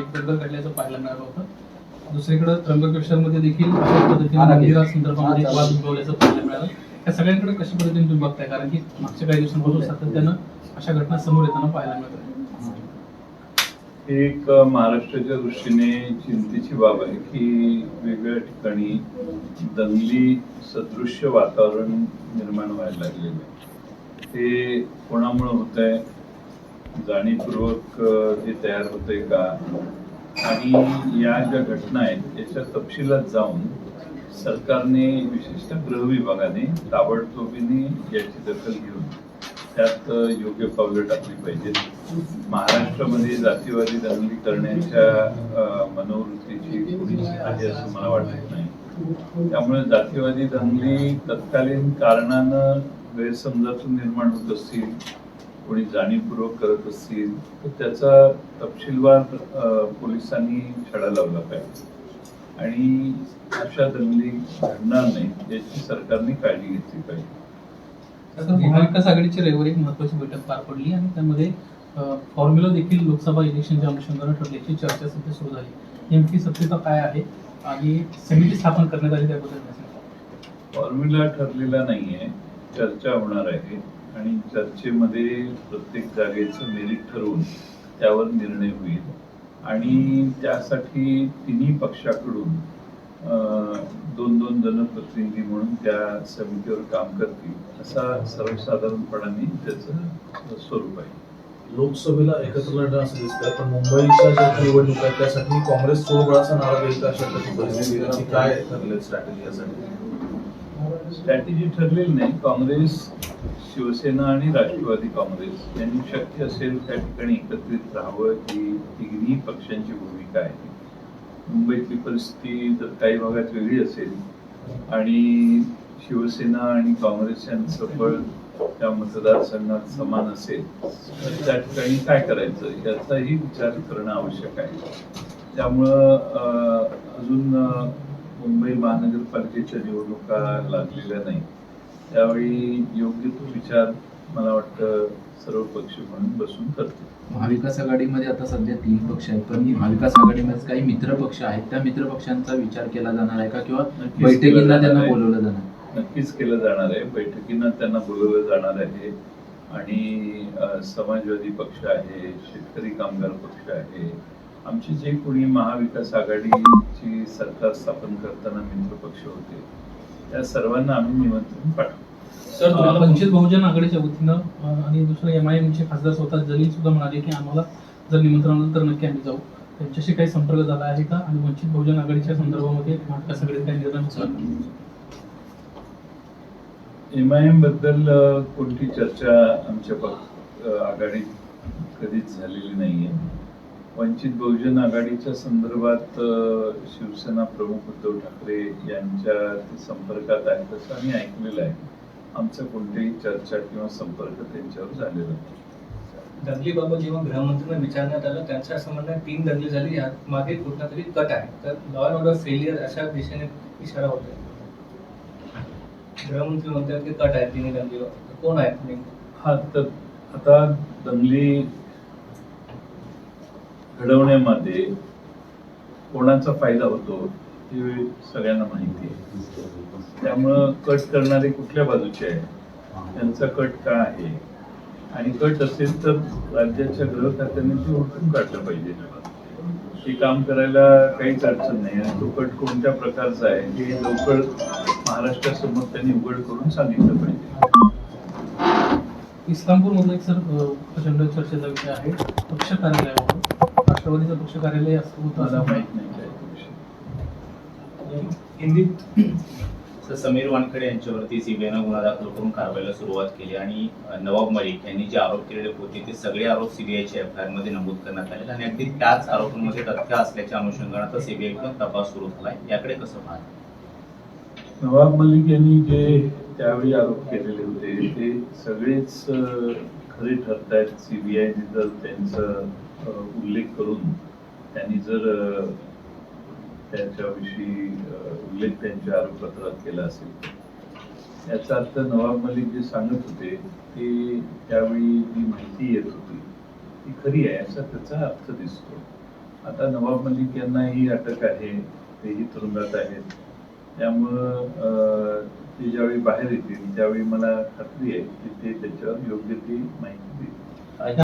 दंगल घडल्याचं पाहायला मिळालं होतं. दुसरीकडे त्र्यंबकेश्वरमध्ये देखील अशा पद्धतीने मंदिरासंदर्भामध्ये एक वाद उद्भवल्याचं पाहायला मिळालं. या सगळ्यांकडे कशा पद्धतीने तुम्ही बघताय? कारण की मागच्या काही दिवसांपासून सातत्यानं अशा घटना समोर येताना पाहायला ही. एक महाराष्ट्राच्या दृष्टीने चिंतेची बाब आहे की वेगवेगळ्या ठिकाणी दंगली सदृश्य वातावरण निर्माण व्हायला लागलेलं आहे. ते कोणामुळे होत आहे जाणीवपूर्वक ते तयार होतंय का? आणि या ज्या घटना आहेत याच्या तपशिलात जाऊन सरकारने विशिष्ट गृह विभागाने ताबडतोबीने याची दखल घेऊन त्यात योग्य पावलं टाकली पाहिजेत. महाराष्ट्रामध्ये जातीवादी दंगली करण्याच्या मनोवृत्तीची कोणीच आहे असं मला वाटत नाही. त्यामुळे जातीवादी दंगली तत्कालीन कारणानं गैरसमजातून निर्माण होत असतील कोणी जाणीवपूर्वक करत असतील तर त्याचा तपशीलवार पोलिसांनी छडा लावला पाहिजे. आणि अशा दंगली घडणार नाहीत याची सरकारने काळजी घेतली पाहिजे. महाविकास आघाडीची रविवारी एक महत्वाची बैठक पार पडली आणि त्यामध्ये फॉर्म्युला देखील लोकसभा इलेक्शनच्या अनुषंगाने ठरल्याची चर्चा सध्या सुरू झाली. नेमकी सत्यता काय आहे आणि समिती स्थापन करण्यात आली त्याबद्दल? फॉर्म्युला ठरलेला नाहीये चर्चा होणार आहे. आणि चर्चेमध्ये प्रत्येक जागेचं मेरिट ठरवून त्यावर निर्णय होईल. आणि त्यासाठी तिन्ही पक्षाकडून दोन दोन जण प्रतिनिधी म्हणून त्या समितीवर काम करतील असा सर्वसाधारणपणाने त्याचं स्वरूप आहे. लोकसभेला एकत्र लढणं असं दिसतंय पण मुंबईच्या ज्या निवडणूक आहेत त्यासाठी काँग्रेस स्वबळाचा नारा देईल का अशा परिस्थिती काय ठरले स्ट्रॅटेजी यासाठी. स्ट्रॅटेजी ठरलेली नाही. काँग्रेस शिवसेना आणि राष्ट्रवादी काँग्रेस यांनी शक्य असेल त्या ठिकाणी एकत्रित राहावं. ही तिन्ही पक्षांची भूमिका आहे. मुंबईतली परिस्थिती जर काही भागात वेगळी असेल आणि शिवसेना आणि काँग्रेस यांचं बळ त्या मतदारसंघात समान असेल तर त्या ठिकाणी काय करायचं? याचाही विचार करणं आवश्यक आहे. त्यामुळं अजून मुंबई महानगरपालिकेच्या निवडणुका लागलेल्या नाही. त्यावेळी योग्य तो विचार मला वाटतं सर्व पक्ष म्हणून बसून करतील. महाविकास आघाडीमध्ये आता सध्या तीन पक्ष आहेत. पण महाविकास आघाडीमध्ये काही मित्र पक्ष आहेत. त्या मित्र पक्षांचा विचार केला जाणार आहे का? किंवा बैठकींना त्यांना. बोलवलं जाणार नक्कीच केलं जाणार आहे. बैठकींना त्यांना बोलवलं जाणार आहे. आणि समाजवादी पक्ष आहे शेतकरी कामगार पक्ष आहे आमचे जे कोणी महाविकास आघाडीची सरकार स्थापन करताना मित्र पक्ष होते त्या सर्वांना आम्ही निमंत्रण पाठवू सर तुम्हाला वंचित बहुजन आघाडीच्या वतीनं आणि दुसरं एम आय एमचे खासदार स्वतः जलील सुद्धा म्हणाले की आम्हाला जर निमंत्रण आलं तर नक्की आम्ही जाऊ. त्यांच्याशी काही संपर्क झाला आहे का? आणि वंचित बहुजन आघाडीच्या संदर्भामध्ये महाविकास आघाडीत काही निर्णय होता? एम आय एमबद्दल कोणती चर्चा आमच्या आघाडीत कधीच झालेली नाहीये. वंचित बहुजन आघाडीच्या संदर्भात शिवसेना प्रमुख उद्धव ठाकरे यांच्या ते संपर्कात आहेत असं आम्ही ऐकलेलं आहे. आमचं कोणतीही चर्चा किंवा संपर्क त्यांच्यावर झालेला नाही. दंगलीबाबत जेव्हा गृहमंत्र्यांना विचारण्यात आलं त्यांच्या आहे, तीन दंगली झाली. यात मागे कुठला तरी कट आहे. तर लॉ अँड ऑर्डर फेलियर अशा दिशेने इशारा होतोय. गृहमंत्री म्हणतात की कट आहे तिन्ही दंगलीवर. तर कोण आहेत हा तर आता दंगली घडवण्यामध्ये कोणाचा फायदा होतो हे सगळ्यांना माहिती आहे. त्यामुळं कट करणारे कुठल्या बाजूचे आहे त्यांचा कट का आहे? आणि कट असेल तर राज्याच्या गृह खात्याने ते ओळखून काढलं पाहिजे. ते काम करायला काहीच अडचण नाही. आणि तो कट कोणत्या प्रकारचा आहे हे लवकर महाराष्ट्रासमोर त्यांनी उघड करून सांगितलं पाहिजे. इस्लामपूर मधला एक सर प्रचंड चर्चेचा विषय आहे. पक्ष कार्यालय राष्ट्रवादीचं पक्ष कार्यालय असं हिंदीत तर समीर वानखेडे यांच्यावरती सीबीआयनं गुन्हा दाखल करून कारवाईला सुरुवात केली आणि नवाब मलिक यांनी जे आरोप केलेले होते ते सगळे आरोप सीबीआयच्या एफ आयमध्ये नमूद करण्यात आले आणि अगदी त्याच आरोपांमध्ये तथ्य असल्याच्या अनुषंगाने आता सीबीआयकडून तपास सुरू झालाय. याकडे कसं पाहता नवाब मलिक यांनी जे त्यावेळी आरोप केलेले होते ते सगळेच खरे ठरत आहेत सीबीआयने जर त्यांचा उल्लेख करून त्यांनी जर अं, त्याच्याविषयी उल्लेख त्यांच्या आरोपपत्रात केला असेल याचा अर्थ नवाब मलिक जे सांगत होते ते त्यावेळी जी माहिती येत होती ती खरी आहे असा त्याचा अर्थ दिसतो. आता नवाब मलिक यांना ही अटक आहे तेही तुरुंगात आहेत. त्यामुळं ते ज्यावेळी बाहेर येतील त्यावेळी मला खात्री आहे की ते त्याच्यावर योग्य ती माहिती देतील.